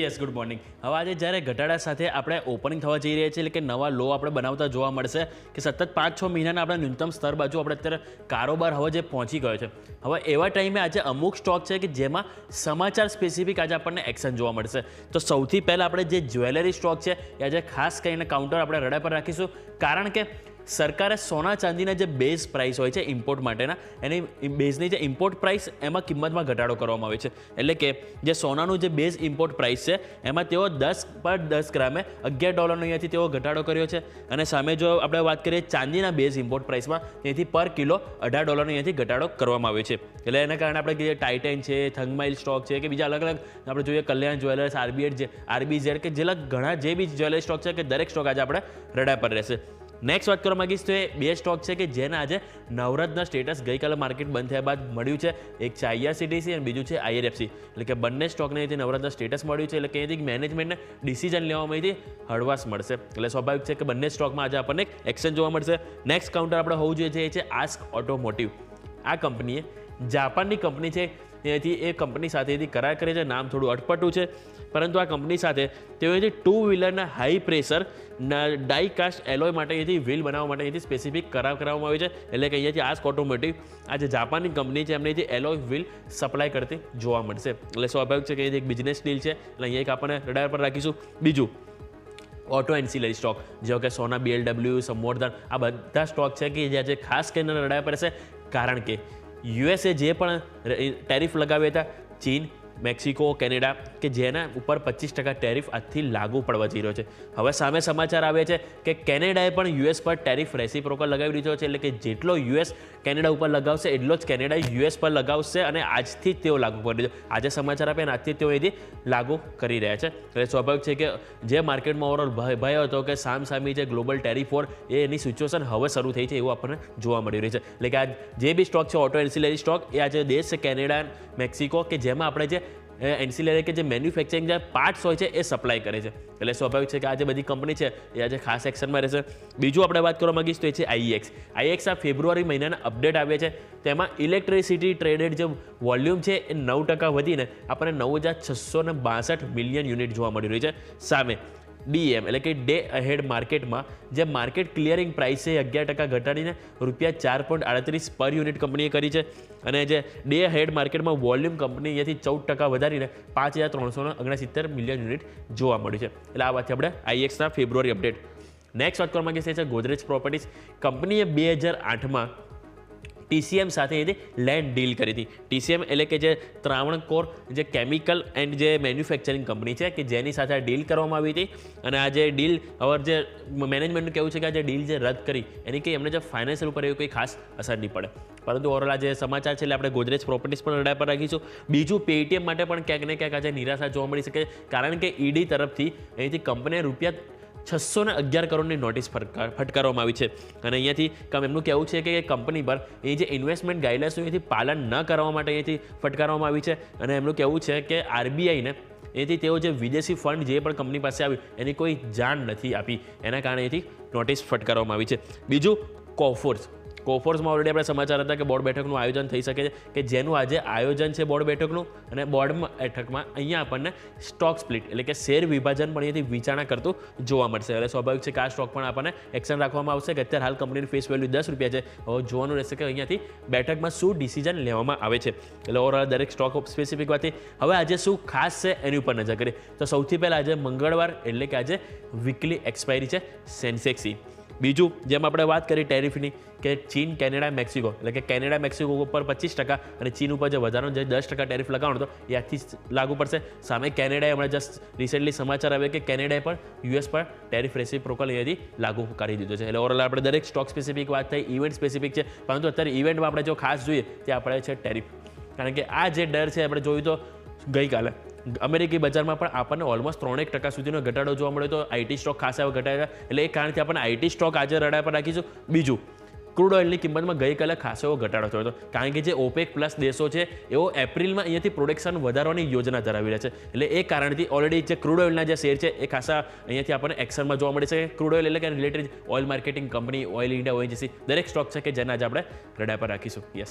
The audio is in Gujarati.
યસ ગુડ મોર્નિંગ હવે આજે જ્યારે ઘટાડા સાથે આપણે ઓપનિંગ થવા જઈ રહ્યા છીએ, એટલે કે નવા લો આપણે બનાવતા જોવા મળશે કે સતત પાંચ છ મહિનાના આપણે ન્યૂનતમ સ્તર બાજુ આપણે અત્યારે કારોબાર હવે જે પહોંચી ગયો છે. હવે એવા ટાઈમે આજે અમુક સ્ટોક છે કે જેમાં સમાચાર સ્પેસિફિક આજે આપણને એક્શન જોવા મળશે. તો સૌથી પહેલાં આપણે જે જ્વેલરી સ્ટોક છે એ આજે ખાસ કરીને કાઉન્ટર આપણે રડા પર રાખીશું. કારણ કે સરકારે સોના ચાંદીના જે બેઝ પ્રાઇસ હોય છે ઇમ્પોર્ટ માટેના, એની બેઝની જે ઇમ્પોર્ટ પ્રાઇસ એમાં કિંમતમાં ઘટાડો કરવામાં આવે છે. એટલે કે જે સોનાનું જે બેઝ ઇમ્પોર્ટ પ્રાઇસ છે, એમાં તેઓ દસ પર દસ ગ્રામે અગિયાર ડોલરનો અહીંયાથી તેઓ ઘટાડો કર્યો છે. અને સામે જો આપણે વાત કરીએ ચાંદીના બેઝ ઇમ્પોર્ટ પ્રાઇસમાં ત્યાંથી પર કિલો અઢાર ડોલરનો અહીંયાથી ઘટાડો કરવામાં આવ્યો છે. એટલે એના કારણે આપણે કહીએ ટાઇટેન છે થંગમાઇલ સ્ટોક છે કે બીજા અલગ અલગ, આપણે જોઈએ કલ્યાણ જ્વેલર્સ આરબીએડ જે આરબીઝેડ કે જેલા ઘણા જે બી જ્વેલરી સ્ટોક છે કે દરેક સ્ટોક આજે આપણે રડા પર રહેશે. નેક્સ્ટ વાત કરવા માગીશ તો એ બે સ્ટોક છે કે જેના આજે નવરત્ન સ્ટેટસ ગઈકાલે માર્કેટ બંધ થયા બાદ મળ્યું છે. એક છે આઈઆરસીટીસી અને બીજું છે આઈઆરએફસી એટલે કે બંને સ્ટોકને અહીંથી નવરત્ન સ્ટેટસ મળ્યું છે. એટલે કે અહીંથી મેનેજમેન્ટને ડિસિઝન લેવામાં અહીંથી હળવાશ મળશે. એટલે સ્વાભાવિક છે કે બંને સ્ટોકમાં આજે આપણને એક એક્શન જોવા મળશે. નેક્સ્ટ કાઉન્ટર આપણે હોવું જોઈએ છે એ છે આસ્ક ઓટોમોટિવ આ કંપનીએ જાપાનની કંપની છે ત્યાંથી એ કંપની સાથેથી કરાર કરે છે. નામ થોડું અટપટું છે. પરંતુ આ કંપની સાથે તેઓએ two વ્હીલરના high pressure die cast alloy માટે અહીંથી વ્હીલ બનાવવા માટે અહીંથી સ્પેસિફિક કરાર કરવામાં આવ્યો છે. એટલે કે અહીંયાથી આસ્ક ઓટોમોટિવ આ જે જાપાનની કંપની છે, એમને જે એલોય વ્હીલ સપ્લાય કરતી જોવા મળશે. એટલે સ્વાભાવિક છે કે એક બિઝનેસ ડીલ છે. એટલે અહીંયા એક આપણને રડાર પર રાખીશું. બીજું ઓટો એન્સિલરી સ્ટોક જેવો કે સોના બીએલડબ્લ્યુ સંવર્ધન આ બધા સ્ટોક છે કે જે આજે ખાસ કરીને રડાયા પડશે કારણ કે યુએસએ જે પણ ટેરિફ લગાવ્યા હતા ચીન મેક્સિકો, કેનેડા, કે જેના ઉપર પચીસ ટકા ટેરિફ આજથી લાગુ પડવા જઈ રહ્યો છે. હવે સામે સમાચાર આવે છે કે કેનેડાએ પણ યુએસ પર ટેરિફ રેસીપ્રોકલ લગાવી દીધો છે. એટલે કે જેટલો યુએસ કેનેડા ઉપર લગાવશે, એટલો જ કેનેડા યુએસ પર લગાવશે અને આજથી જ તેઓ લાગુ કરી દીધો. આજે સમાચાર આપે અને આજથી તેઓ એથી લાગુ કરી રહ્યા છે. એટલે સ્વાભાવિક છે કે જે માર્કેટમાં ઓવરઓલ ભય હતો કે સામ સામી જે ગ્લોબલ ટેરિફ વોર એની સિચ્યુએશન હવે શરૂ થઈ છે એવું આપણને જોવા મળી રહ્યું છે. એટલે કે આ જે બી સ્ટોક છે, ઓટો એન્સિલરી સ્ટોક, એ આજે દેશ છે કેનેડા, મેક્સિકો કે જેમાં આપણે જે એન્સિલરી કે જે મેન્યુફેક્ચરિંગ જે પાર્ટ્સ હોય છે, એ સપ્લાય કરે છે. એટલે સ્વાભાવિક છે કે આ જે બધી કંપની છે, એ આજે ખાસ એક્શનમાં રહેશે. બીજું આપણે વાત કરવા માંગીશ તો એ છે આઈએક્સ આઈએક્સ આ ફેબ્રુઆરી મહિનાના અપડેટ આવે છે. તેમાં ઇલેક્ટ્રિસિટી ટ્રેડેડ જે વોલ્યુમ છે, એ નવ ટકા વધીને આપણને નવ હજાર છસો ને બાસઠ મિલિયન યુનિટ જોવા મળી રહ્યું છે. સામે ડીએમ એટલે કે ડે અહેડ માર્કેટમાં જે માર્કેટ ક્લિયરિંગ પ્રાઇસ અગિયાર ટકા ઘટાડીને રૂપિયા ચાર પોઈન્ટ આડત્રીસ પર યુનિટ કંપનીએ કરી છે. અને જે ડે અહેડ માર્કેટમાં વોલ્યુમ કંપની અહીંયાથી ચૌદ ટકા વધારીને પાંચ હજાર ત્રણસો ઓગણસિત્તેર મિલિયન યુનિટ જોવા મળ્યું છે. એટલે આ વાતથી આપણે આઈએક્સના ફેબ્રુઆરી અપડેટ નેક્સ્ટ વાત કરવા માંગીએ છીએ ગોદરેજ પ્રોપર્ટીઝ કંપનીએ બે હજાર આઠમાં ટીસીએમ સાથે એને લેન્ડ ડીલ કરી હતી. ટીસીએમ એટલે કે જે ત્રાવણકોર જે કેમિકલ એન્ડ જે મેન્યુફેક્ચરિંગ કંપની છે, કે જેની સાથે આ ડીલ કરવામાં આવી હતી. અને આ જે ડીલ હવે જે મેનેજમેન્ટનું કહેવું છે કે આ જે ડીલ જે રદ કરી, એની કંઈ એમને જે ફાઇનાન્શિયલ ઉપર એવી કંઈ ખાસ અસર નહીં પડે. પરંતુ ઓવરઓલ આ જે સમાચાર છે, એટલે આપણે ગોદરેજ પ્રોપર્ટીઝ પણ રડા પર રાખીશું. બીજું પેટીએમ માટે પણ ક્યાંક ને ક્યાંક આજે નિરાશા જોવા મળી શકે. કારણ કે ઈડી તરફથી અહીંથી કંપનીએ રૂપિયા છસો ને અગિયાર કરોડની નોટિસ ફટકારવામાં આવી છે. અને અહીંયાથી એમનું કહેવું છે કે કંપની પર એ જે ઇન્વેસ્ટમેન્ટ ગાઈડલાઇન્સનું એથી પાલન ન કરવા માટે અહીંયાથી ફટકારવામાં આવી છે. અને એમનું કહેવું છે કે આરબીઆઈને એથી તેઓ જે વિદેશી ફંડ જે પણ કંપની પાસે આવ્યું, એની કોઈ જાણ નથી આપી. એના કારણે એથી નોટિસ ફટકારવામાં આવી છે. બીજું કોફોર્સ કોફોર્સમાં ઓલરેડી આપણે સમાચાર હતા કે બોર્ડ બેઠકનું આયોજન થઈ શકે છે, કે જેનું આજે આયોજન છે બોર્ડ બેઠકનું, અને બોર્ડ બેઠકમાં અહીંયા આપણને સ્ટોક સ્પ્લિટ એટલે કે શેર વિભાજન પણ અહીંયાથી વિચારણા કરતું જોવા મળશે. એટલે સ્વાભાવિક છે કે આ સ્ટોક પણ આપણને એક્શન રાખવામાં આવશે, કે અત્યારે હાલ કંપનીની ફેસ વેલ્યુ દસ રૂપિયા છે. હવે જોવાનું રહેશે કે અહીંયાથી બેઠકમાં શું ડિસિઝન લેવામાં આવે છે. એટલે ઓવરઓલ દરેક સ્ટોક સ્પેસિફિક વાતથી હવે આજે શું ખાસ છે એની ઉપર નજર કરીએ. તો સૌથી પહેલાં આજે મંગળવાર એટલે કે આજે વીકલી એક્સપાયરી છે સેન્સેક્સી બીજું, જેમ આપણે વાત કરી ટેરિફની, કે ચીન, કેનેડા, મેક્સિકો. એટલે કે કેનેડા, મેક્સિકો ઉપર પચીસ ટકા અને ચીન ઉપર જે વધારાનો જે દસ ટકા ટેરિફ લગાવવાનો હતો, એ આજથી લાગુ પડશે. સામે કેનેડાએ હમણાં જસ્ટ રિસેન્ટલી સમાચાર આવ્યા કે કેનેડાએ પણ યુએસ પર ટેરિફ રેસીપ્રોકલ અહીંયાથી લાગુ કરી દીધો છે. એટલે ઓવરઓલ આપણે દરેક સ્ટોક સ્પેસિફિક વાત થઈ ઇવેન્ટ સ્પેસિફિક છે. પરંતુ અત્યારે ઇવેન્ટમાં આપણે જો ખાસ જોઈએ તે આપણે છે ટેરિફ. કારણ કે આ જે ડર છે, આપણે જોયું તો ગઈકાલે અમેરિકી બજારમાં પણ આપણને ઓલમોસ્ટ ત્રણેક ટકા સુધીનો ઘટાડો જોવા મળ્યો તો આઈટી સ્ટોક ખાસ ઘટાડ્યા એટલે એ કારણથી આપણને આઈટી સ્ટોક આજે રડા પર રાખીશું. બીજું ક્રૂડ ઓઇલની કિંમતમાં ગઈકાલે ખાસો એવો ઘટાડો થયો હતો. કારણ કે જે ઓપેક પ્લસ દેશો છે, એઓ એપ્રિલમાં અહીંયાથી પ્રોડક્શન વધારવાની યોજના ધરાવી રહ્યા છે. એટલે એ કારણથી ઓલરેડી જે ક્રૂડ ઓઇલના જે શેર છે, એ ખાસા અહીંયાથી આપણને એક્શનમાં જોવા મળે છે. ક્રૂડ ઓઇલ એટલે કે related oil marketing company oil India ONGC દરેક સ્ટોક છે કે જેના આજે આપણે રડા પર રાખીશું. યસ